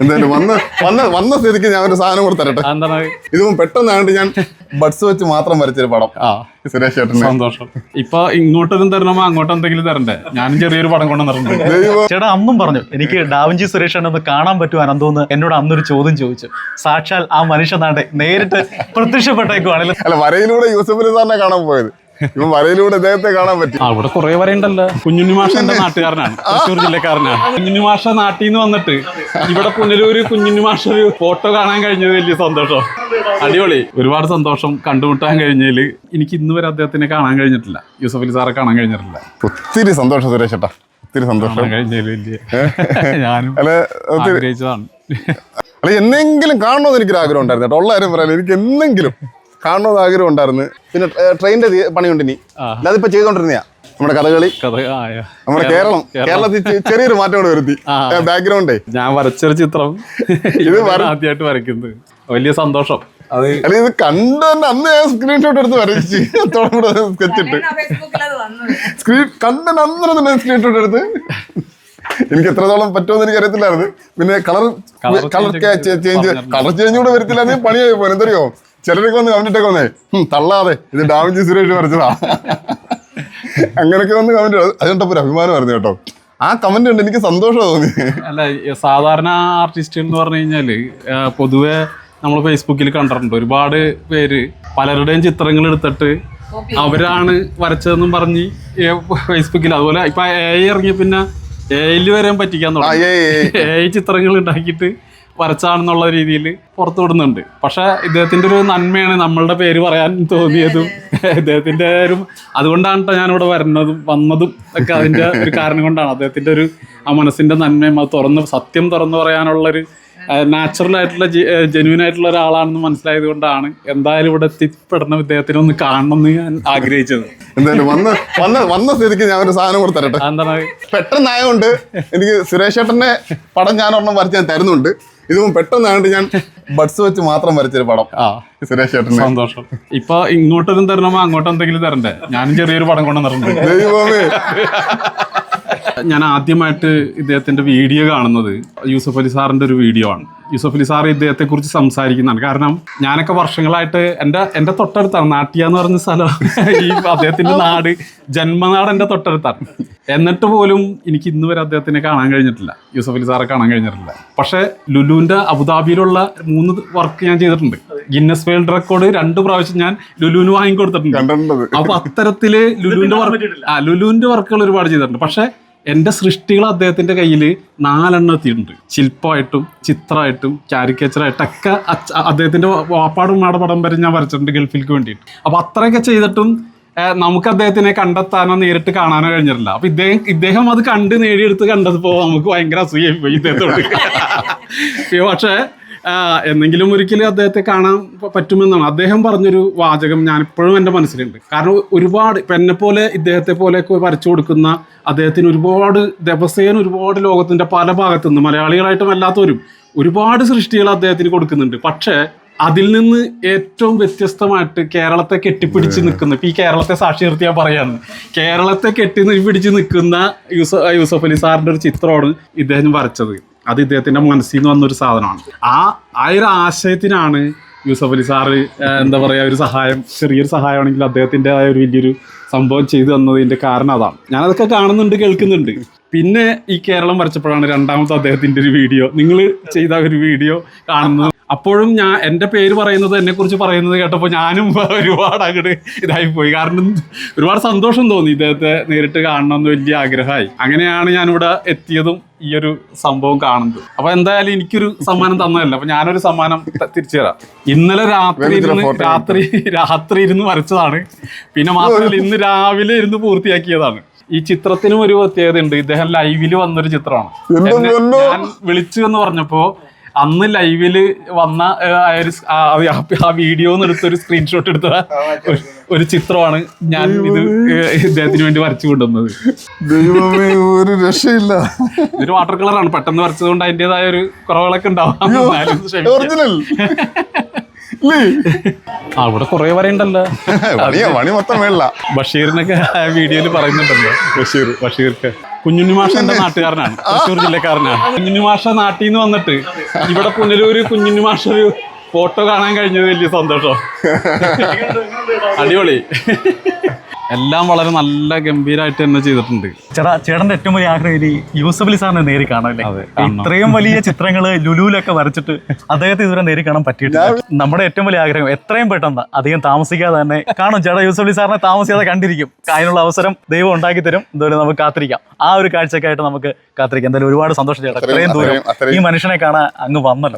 എന്തായാലും വന്ന വന്ന വന്ന സ്ഥിതിക്ക് ഞാൻ ഒരു സാധനം കൂടെ തരട്ടെ. ഇതിപ്പം പെട്ടെന്നാണ്ട് ഞാൻ ബഡ്സ് വെച്ച് മാത്രം വരച്ചൊരു പടം. ആ. സുരേഷ് ചേട്ടന് സന്തോഷം. ഇപ്പൊ ഇങ്ങോട്ടൊന്നും തരണമോ അങ്ങോട്ടും എന്തെങ്കിലും തരണ്ടേ? ഞാനും ചെറിയൊരു പടം കൊണ്ടുവന്നിട്ടുണ്ട് ദൈവം. ചേട്ടാ അന്നും പറഞ്ഞു എനിക്ക് ഡാവിഞ്ചി സുരേഷ് ഒന്ന് കാണാൻ പറ്റുമോ അനന്തോന്ന്? എന്നോട് അന്നൊരു ചോദ്യം ചോദിച്ചു. സാക്ഷാൽ ആ മനുഷ്യനാണ്ടെ നേരിട്ട് പ്രത്യക്ഷപ്പെട്ടേക്കുവാണല്ലോ അല്ല വരയിലൂടെ യൂസഫ് സാറിനെ കാണാൻ പോയത്. ഇപ്പം വരയിലൂടെ അദ്ദേഹത്തെ കാണാൻ പറ്റും. അവിടെ കുറെ വരയുണ്ടല്ലോ. കുഞ്ഞുണ്ണി മാഷ എന്റെ നാട്ടുകാരനാണ്. തൃശ്ശൂർ ജില്ലക്കാരനാണ്. കുഞ്ഞുണ്ണി മാഷ നാട്ടിൽ നിന്ന് വന്നിട്ട് ഇവിടെ പുനലൂര് കുഞ്ഞുണ്ണി മാഷ ഒരു ഫോട്ടോ കാണാൻ കഴിഞ്ഞത് വലിയ സന്തോഷം. അടിപൊളി. ഒരുപാട് സന്തോഷം കണ്ടുമുട്ടാൻ കഴിഞ്ഞതിൽ എനിക്ക് ഇന്ന് വരെ അദ്ദേഹത്തിനെ കാണാൻ കഴിഞ്ഞിട്ടില്ല. യൂസഫ് അലി സാറെ കാണാൻ കഴിഞ്ഞിട്ടില്ല. ഒത്തിരി സന്തോഷം സുരേഷ് ചേട്ടാ ഒത്തിരി സന്തോഷം. ഞാനും ആഗ്രഹിച്ചതാണ്. അല്ല എന്നെങ്കിലും കാണണമെന്ന് എനിക്കൊരു ആഗ്രഹം ഉണ്ടായിരുന്നു കേട്ടോ. ഉള്ള കാര്യം പറയാൻ എനിക്ക് എന്നെങ്കിലും കാണണമെന്ന് ആഗ്രഹം ഉണ്ടായിരുന്നു. പിന്നെ ട്രെയിനിന്റെ പണിയുണ്ട് ഇനി. അതിപ്പോ ചെയ്തോണ്ടിരുന്നയാ നമ്മുടെ കഥകളി. കഥ ആയ നമ്മുടെ കേരളം കേരളത്തിൽ ചെറിയൊരു മാറ്റം കൂടെ വരുത്തി. ബാക്ക്ഗ്രൗണ്ടേ ഞാൻ വരച്ചൊരു ചിത്രം. ഇത് ആദ്യമായിട്ട് വരയ്ക്കുന്നത്. വലിയ സന്തോഷം. അത് ഇത് കണ്ട് അന്ന് ഞാൻ സ്ക്രീൻഷോട്ട് എടുത്ത് വരച്ച്. സ്കെച്ച് ഇട്ട്. സ്ക്രീൻ കണ്ട അന്നേരം തന്നെ സ്ക്രീൻഷോട്ട് എടുത്ത്. എനിക്ക് എത്രത്തോളം പറ്റുമെന്ന് എനിക്ക് അറിയത്തില്ലായിരുന്നു പിന്നെ colour colour change colour change കൂടെ വരത്തില്ലായിരുന്നു പണിയായി പോലെ എന്തറിയോ? ചിലരൊക്കെ വന്ന് കമന്റ് ഇട്ടൊക്കെ വന്നേ തള്ളാതെ ഇത് ഡാമിജി സുരേഷ് വരച്ചതാ. അങ്ങനെയൊക്കെ വന്ന് കമന്റ് അത് ഒരു അഭിമാനം അഭിമാനമായിരുന്നു കേട്ടോ. ആ കമന്റ് ഉണ്ട് എനിക്ക് സന്തോഷം തോന്നി. അല്ല സാധാരണ ആർട്ടിസ്റ്റ് എന്ന് പറഞ്ഞു കഴിഞ്ഞാൽ പൊതുവെ നമ്മൾ ഫേസ്ബുക്കിൽ കണ്ടിട്ടുണ്ട്. ഒരുപാട് പേര് പലരുടെയും ചിത്രങ്ങൾ എടുത്തിട്ട് അവരാണ് വരച്ചതെന്നും പറഞ്ഞ് ഫേസ്ബുക്കിൽ അതുപോലെ ഇപ്പൊ എ ഇറങ്ങിയ പിന്നെ എയിൽ വരാൻ പറ്റിക്കാൻ തുടങ്ങി. എ ചിത്രങ്ങൾ ഉണ്ടാക്കിയിട്ട് വരച്ചാണെന്നുള്ള രീതിയിൽ പുറത്തു വിടുന്നുണ്ട് പക്ഷെ ഇദ്ദേഹത്തിന്റെ ഒരു നന്മയാണ് നമ്മളുടെ പേര് പറയാൻ തോന്നിയതും. ഇദ്ദേഹത്തിന്റെ ഒരു അതുകൊണ്ടാണ് ഞാൻ ഇവിടെ വരുന്നതും വന്നതും ഒക്കെ അതിന്റെ ഒരു കാരണം കൊണ്ടാണ്. അദ്ദേഹത്തിന്റെ ഒരു ആ മനസ്സിന്റെ നന്മയും അത് തുറന്ന് സത്യം തുറന്നു പറയാനുള്ള ഒരു നാച്ചുറൽ ആയിട്ടുള്ള ജെന്യൂൻ ആയിട്ടുള്ള ഒരാളാണെന്ന് മനസ്സിലായത് കൊണ്ടാണ് എന്തായാലും ഇവിടെ എത്തിപ്പെടുന്ന ഇദ്ദേഹത്തിനെ ഒന്ന് കാണണം എന്ന് ഞാൻ ആഗ്രഹിച്ചത്. എന്തായാലും വന്ന വന്ന വന്ന സ്ഥിതിക്ക് ഞാൻ ഒരു സാധനം കൂടെ തരട്ടെ. എന്താണ് പെട്ടെന്നായതുകൊണ്ട് എനിക്ക് സുരേഷ് ഏട്ടന്റെ പടം ഞാൻ ഒരെണ്ണം വരച്ച് ഞാൻ തരുന്നുണ്ട്. ഇതിപ്പം പെട്ടെന്നായിട്ട് ഞാൻ ബഡ്സ് വെച്ച് മാത്രം വരച്ചൊരു പടം. ആ. സുരേഷ് സന്തോഷം. ഇപ്പൊ ഇങ്ങോട്ടൊന്നും തരണമോ അങ്ങോട്ടെന്തെങ്കിലും തരണ്ടേ? ഞാനും ചെറിയൊരു പടം കൊണ്ടുവന്നിട്ടുണ്ട്. ദൈവമേ. ഞാൻ ആദ്യമായിട്ട് ഇദ്ദേഹത്തിന്റെ വീഡിയോ കാണുന്നത് യൂസഫ് അലി സാറിന്റെ ഒരു വീഡിയോ ആണ്. യൂസഫ് അലി സാർ ഇദ്ദേഹത്തെ കുറിച്ച് സംസാരിക്കുന്നതാണ്. കാരണം ഞാനൊക്കെ വർഷങ്ങളായിട്ട് എന്റെ എന്റെ തൊട്ടടുത്താണ്. നാട്ടിയ എന്ന് പറഞ്ഞ സ്ഥലം. ഈ അദ്ദേഹത്തിന്റെ നാട് ജന്മനാട് എന്റെ തൊട്ടടുത്താണ്. എന്നിട്ട് പോലും എനിക്ക് ഇന്ന് വരെ അദ്ദേഹത്തിനെ കാണാൻ കഴിഞ്ഞിട്ടില്ല. യൂസഫ് അലി സാറെ കാണാൻ കഴിഞ്ഞിട്ടില്ല. പക്ഷെ ലുലുവിന്റെ അബുദാബിയിലുള്ള മൂന്ന് വർക്ക് ഞാൻ ചെയ്തിട്ടുണ്ട്. ഗിന്നസ് വേൾഡ് റെക്കോർഡ് രണ്ട് പ്രാവശ്യം ഞാൻ ലുലുവിന് വാങ്ങിക്കൊടുത്തിട്ടുണ്ട്. അപ്പൊ അത്തരത്തിൽ ലുലുവിന്റെ വർക്ക് ആ ലുലുവിന്റെ വർക്കുകൾ ഒരുപാട് ചെയ്തിട്ടുണ്ട്. പക്ഷെ എന്റെ സൃഷ്ടികൾ അദ്ദേഹത്തിന്റെ കയ്യിൽ നാലെണ്ണത്തിയിട്ടുണ്ട് ശില്പമായിട്ടും ചിത്രമായിട്ടും കാരിക്കേച്ചറായിട്ടൊക്കെ അദ്ദേഹത്തിന്റെ വാപ്പാടും മാട പടം വരെ ഞാൻ വരച്ചിട്ടുണ്ട് ഗൾഫിലേക്ക് വേണ്ടിയിട്ട്. അപ്പോൾ അത്രയൊക്കെ ചെയ്തിട്ടും നമുക്ക് അദ്ദേഹത്തിനെ കണ്ടെത്താനോ നേരിട്ട് കാണാനോ കഴിഞ്ഞിട്ടില്ല. അപ്പൊ ഇദ്ദേഹം ഇദ്ദേഹം അത് കണ്ട് നേടിയെടുത്ത് കണ്ടപ്പോ നമുക്ക് ഭയങ്കര അസൂയായി പോയി ഇദ്ദേഹത്തോട്. പക്ഷേ എന്നെങ്കിലും ഒരിക്കലും അദ്ദേഹത്തെ കാണാൻ പറ്റുമെന്നാണ്. അദ്ദേഹം പറഞ്ഞൊരു വാചകം ഞാൻ ഇപ്പോഴും എന്റെ മനസ്സിലുണ്ട്. കാരണം ഒരുപാട് ഇപ്പം എന്നെ പോലെ ഇദ്ദേഹത്തെ പോലെയൊക്കെ വരച്ചു കൊടുക്കുന്ന അദ്ദേഹത്തിന് ഒരുപാട് ദിവസേന ഒരുപാട് ലോകത്തിന്റെ പല ഭാഗത്തു നിന്ന് മലയാളികളായിട്ടും അല്ലാത്തവരും ഒരുപാട് സൃഷ്ടികൾ അദ്ദേഹത്തിന് കൊടുക്കുന്നുണ്ട്. പക്ഷേ അതിൽ നിന്ന് ഏറ്റവും വ്യത്യസ്തമായിട്ട് കേരളത്തെ കെട്ടിപ്പിടിച്ച് നിൽക്കുന്ന ഇപ്പം ഈ കേരളത്തെ സാക്ഷി നിർത്തി ഞാൻ പറയാണ്. കേരളത്തെ കെട്ടി പിടിച്ച് നിൽക്കുന്ന യൂസ യൂസഫ് അലി സാറിന്റെ ഒരു ചിത്രമാണ് ഇദ്ദേഹം വരച്ചത്. അത് ഇദ്ദേഹത്തിന്റെ മനസ്സിൽ നിന്ന് വന്നൊരു സാധനമാണ്. ആ ആ ഒരു ആശയത്തിനാണ് യൂസഫ് അലി സാറ് എന്താ പറയുക ഒരു സഹായം ചെറിയൊരു സഹായമാണെങ്കിൽ അദ്ദേഹത്തിന്റെതായ ഒരു വലിയൊരു സംഭവം ചെയ്തു തന്നതിന്റെ കാരണം അതാണ്. ഞാനതൊക്കെ കാണുന്നുണ്ട് കേൾക്കുന്നുണ്ട്. പിന്നെ ഈ കേരളം വരച്ചപ്പോഴാണ് രണ്ടാമത്തെ അദ്ദേഹത്തിന്റെ ഒരു വീഡിയോ. നിങ്ങൾ ചെയ്ത ഒരു വീഡിയോ കാണുന്നത്. അപ്പോഴും ഞാൻ എന്റെ പേര് പറയുന്നത് എന്നെ കുറിച്ച് പറയുന്നത് കേട്ടപ്പോൾ ഞാനും ഒരുപാട് അങ്ങോട്ട് ഇതായി പോയി കാരണം ഒരുപാട് സന്തോഷം തോന്നി ഇദ്ദേഹത്തെ നേരിട്ട് കാണണമെന്ന് വലിയ ആഗ്രഹമായി. അങ്ങനെയാണ് ഞാനിവിടെ എത്തിയതും ഈ ഒരു സംഭവം കാണുന്നത്. അപ്പൊ എന്തായാലും എനിക്കൊരു സമ്മാനം തന്നതല്ല. അപ്പൊ ഞാനൊരു സമ്മാനം തിരിച്ചു തരാം. ഇന്നലെ രാത്രി ഇരുന്ന് രാത്രി രാത്രി ഇരുന്ന് വരച്ചതാണ്. പിന്നെ മാത്രമല്ല ഇന്ന് രാവിലെ ഇരുന്ന് പൂർത്തിയാക്കിയതാണ്. ഈ ചിത്രത്തിനും ഒരു പ്രത്യേകത ഉണ്ട് ഇദ്ദേഹം ലൈവിൽ വന്നൊരു ചിത്രമാണ്. ഞാൻ വിളിച്ചു എന്ന് പറഞ്ഞപ്പോ അന്ന് ലൈവിൽ വന്ന ആ വീഡിയോ എടുത്ത എടുത്തൊരു സ്ക്രീൻഷോട്ട് എടുത്ത ഒരു- ഒരു ചിത്രമാണ് ഞാൻ ഇത് ഇദ്ദേഹത്തിന് വേണ്ടി വരച്ചു കൊണ്ടുവന്നത്. ദൈവമേ ഒരു രക്ഷയില്ല. ഇതൊരു വാട്ടർ കളറാണ് പെട്ടെന്ന് വരച്ചത് കൊണ്ട് അതിന്റെതായ ഒരു കുറവുകളൊക്കെ ഉണ്ടാവാം. എന്നാലും കൊറേ പറയണ്ടല്ലോ ആ വരെയുണ്ടല്ലോ പണി മൊത്തം വേണ്ട ബഷീറിനൊക്കെ വീഡിയോയിൽ പറയുന്നുണ്ടല്ലോ. ബഷീർ. ബഷീർക്ക്. കുഞ്ഞുണ്ണി മാഷ എന്റെ നാട്ടുകാരനാണ്. തൃശ്ശൂർ ജില്ലക്കാരനാണ്. കുഞ്ഞുണ്ണി മാഷ നാട്ടിൽ നിന്ന് വന്നിട്ട് ഇവിടെ പുനലൂര് കുഞ്ഞുണ്ണി മാഷ ഒരു ഫോട്ടോ കാണാൻ കഴിഞ്ഞത് വലിയ സന്തോഷം. അടിപൊളി. എല്ലാം വളരെ നല്ല ഗംഭീരമായിട്ട് തന്നെ ചെയ്തിട്ടുണ്ട്. ചേട്ടാ ചേട്ടന്റെ ഏറ്റവും വലിയ ആഗ്രഹം ഇനി അലി സാറിനെ നേരി കാണാല്ലേ ഇത്രയും വലിയ ചിത്രങ്ങൾ ലുലുവിലൊക്കെ വരച്ചിട്ട് അദ്ദേഹത്തെ ഇതുവരെ നേരി കാണാൻ പറ്റിയിട്ടില്ല. നമ്മുടെ ഏറ്റവും വലിയ ആഗ്രഹം എത്രയും പെട്ടെന്ന് അധികം താമസിക്കാതെ തന്നെ കാണും. ചേട്ടാ യൂസഫ് അലി സാറിനെ താമസിക്കാതെ കണ്ടിരിക്കും. അതിനുള്ള അവസരം ദൈവം ഉണ്ടാക്കി തരും. എന്തായാലും നമുക്ക് കാത്തിരിക്കാം. ആ ഒരു കാഴ്ചക്കായിട്ട് നമുക്ക് കാത്തിരിക്കാം. എന്തായാലും ഒരുപാട് സന്തോഷം ചേട്ടാ. ഇത്രയും ദൂരം ഈ മനുഷ്യനെ കാണാൻ അങ്ങ് വന്നല്ലോ.